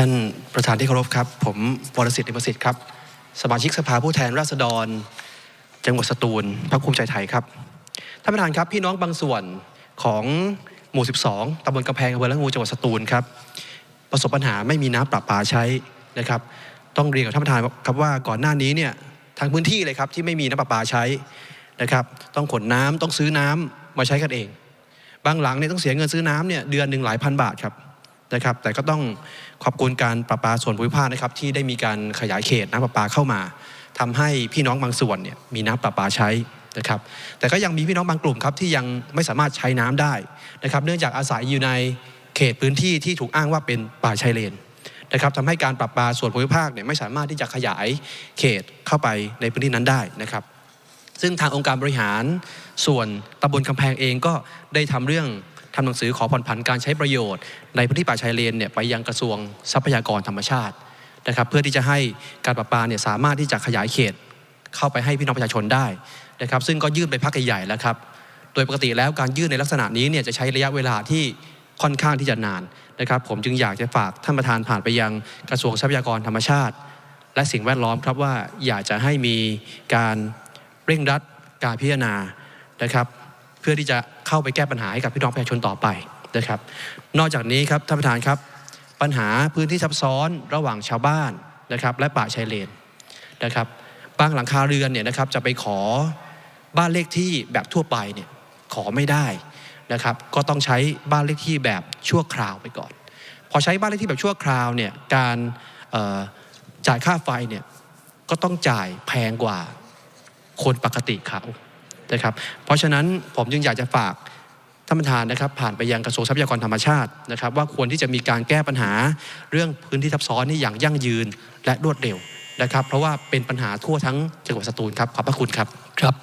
ท่านประธานที่เคารพครับ ผมวรสิทธิ์อิมประสิทธิ์ครับ สมาชิกสภาผู้แทนราษฎร จังหวัดสตูลพรรคภูมิใจไทยครับ ท่านประธานครับพี่น้องบางส่วนของหมู่ 12ตำบลกำแพงอำเภอละงูจังหวัดสตูลครับ ประสบปัญหาไม่มีน้ำประปาใช้นะครับ ต้องเรียนกับท่านประธานครับว่าก่อนหน้านี้เนี่ยทางพื้นที่เลยครับที่ไม่มีน้ำประปาใช้นะครับ ต้องขนน้ำต้องซื้อน้ำมาใช้กันเอง บางหลังเนี่ยต้องเสียเงินซื้อน้ำเนี่ยเดือนหนึ่งหลายพันบาทครับ นะครับ แต่ก็ต้องขอบคุณการประปาส่วนภูมิภาคนะครับที่ได้มีการขยายเขตน้ำประปาเข้ามาทำให้พี่น้องบางส่วนเนี่ยมีน้ำประปาใช้นะครับ แต่ก็ยังมีพี่น้องบางกลุ่มครับที่ยังไม่สามารถใช้น้ำได้นะครับ เนื่องจากอาศัยอยู่ในเขตพื้นที่ที่ถูกอ้างว่าเป็นป่าชายเลนนะครับทำให้การปรับปาส่วนภูมิภาคเนี่ยไม่สามารถที่จะขยายเขตเข้าไปในพื้นที่นั้นได้นะครับ ซึ่งทางองค์การบริหารส่วนตำบลกำแพงเองก็ได้ทำเรื่อง ทำหนังสือขอผ่อนผันการใช้ประโยชน์ ในพื้นที่ป่าชายเลนเนี่ยไปยังกระทรวงทรัพยากรธรรมชาตินะครับเพื่อที่จะให้การประปาเนี่ยสามารถที่จะขยายเขตเข้าไปให้พี่น้องประชาชนได้นะครับซึ่งก็ยื่นไปพักใหญ่ๆแล้วครับโดยปกติแล้วการยื่นในลักษณะนี้เนี่ยจะใช้ระยะเวลาที่ค่อนข้างที่จะนานนะครับผมจึงอยากจะฝากท่านประธานผ่านไปยังกระทรวงทรัพยากรธรรมชาติ และสิ่งแวดล้อมครับว่าอยากจะให้มีการเร่งรัดการพิจารณานะครับ พื่อที่จะเข้าไปแก้ปัญหาให้กับพี่น้องประชาชนต่อไปนะครับ นอกจากนี้ครับท่านประธานครับ ปัญหาพื้นที่ซับซ้อนระหว่างชาวบ้านนะครับ และป่าชายเลนนะครับบางหลังคาเรือนเนี่ยนะครับจะไปขอบ้านเลขที่แบบทั่วไปเนี่ยขอไม่ได้นะครับ ก็ต้องใช้บ้านเลขที่แบบชั่วคราวไปก่อน พอใช้บ้านเลขที่แบบชั่วคราวเนี่ยการจ่ายค่าไฟเนี่ยก็ต้องจ่ายแพงกว่าคนปกติเขา นะครับ เพราะฉะนั้นผมจึงอยากจะฝากท่านประธานนะครับ ผ่านไปยังกระทรวงทรัพยากรธรรมชาตินะครับ ว่าควรที่จะมีการแก้ปัญหาเรื่องพื้นที่ทับซ้อนนี่อย่างยั่งยืนและรวดเร็วนะครับ เพราะว่าเป็นปัญหาทั่วทั้งจังหวัดสตูลครับขอบพระคุณครับครับ